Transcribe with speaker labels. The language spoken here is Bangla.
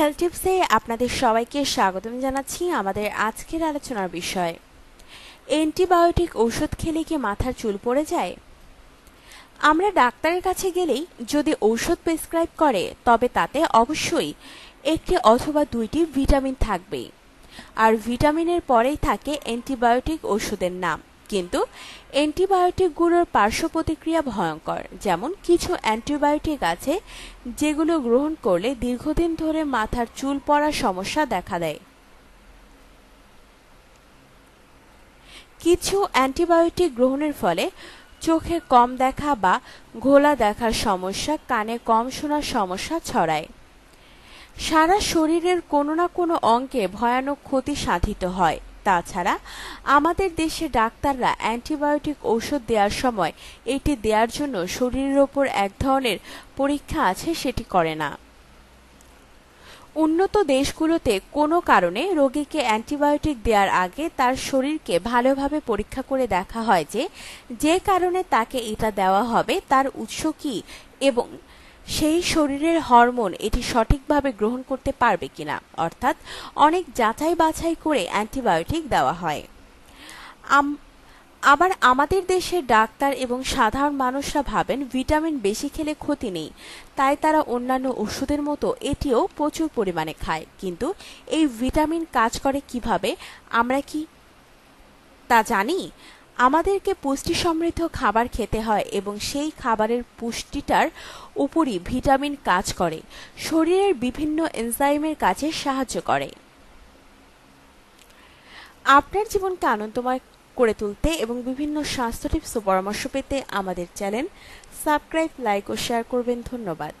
Speaker 1: হেলথ টিপসে আপনাদের সবাইকে স্বাগতম জানাচ্ছি আমাদের আজকের আলোচনার বিষয়। অ্যান্টিবায়োটিক ওষুধ খেলে কি মাথার চুল পড়ে যায়? আমরা ডাক্তারের কাছে গেলেই যদি ঔষধ প্রেসক্রাইব করে, তবে তাতে অবশ্যই একটি অথবা দুইটি ভিটামিন থাকবে আর ভিটামিনের পরেই থাকে অ্যান্টিবায়োটিক ওষুধের নাম। কিন্তু অ্যান্টিবায়োটিকগুলোর পার্শ্ব প্রতিক্রিয়া ভয়ঙ্কর, যেমন কিছু অ্যান্টিবায়োটিক আছে যেগুলো গ্রহণ করলে দীর্ঘদিন ধরে মাথার চুল পড়ার সমস্যা দেখা দেয়। কিছু অ্যান্টিবায়োটিক গ্রহণের ফলে চোখে কম দেখা বা ঘোলা দেখার সমস্যা, কানে কম শোনার সমস্যা ছড়ায়। সারা শরীরের কোনো না কোনো অঙ্কে ভয়ানক ক্ষতি সাধিত হয়। তাছাড়া আমাদের দেশে ডাক্তাররা অ্যান্টিবায়োটিক ঔষধ দেওয়ার সময় এটি দেওয়ার জন্য শরীরের ওপর এক ধরনের পরীক্ষা আছে, সেটি করে না। উন্নত দেশগুলোতে কোনো কারণে রোগীকে অ্যান্টিবায়োটিক দেওয়ার আগে তার শরীরকে ভালোভাবে পরীক্ষা করে দেখা হয় যে যে কারণে তাকে এটা দেওয়া হবে, তার উৎস কী এবং সেই শরীরের হরমোন এটি সঠিকভাবে গ্রহণ করতে পারবে কিনা, অর্থাৎ অনেক যাচাই বাছাই করে অ্যান্টিবায়োটিক দেওয়া হয়। আবার আমাদের দেশের ডাক্তার এবং সাধারণ মানুষরা ভাবেন ভিটামিন বেশি খেলে ক্ষতি নেই, তাই তারা অন্যান্য ওষুধের মতো এটিও প্রচুর পরিমাণে খায়। কিন্তু এই ভিটামিন কাজ করে কীভাবে, আমরা কি তা জানি? আমাদেরকে পুষ্টি সমৃদ্ধ খাবার খেতে হয় এবং সেই খাবারের পুষ্টিটার উপরই ভিটামিন কাজ করে। শরীরের বিভিন্ন এনজাইমের কাজে সাহায্য করে। আপনার জীবনকে আনন্দময় করে তুলতে এবং বিভিন্ন স্বাস্থ্য টিপস ও পরামর্শ পেতে আমাদের চ্যানেল সাবস্ক্রাইব, লাইক ও শেয়ার করবেন। ধন্যবাদ।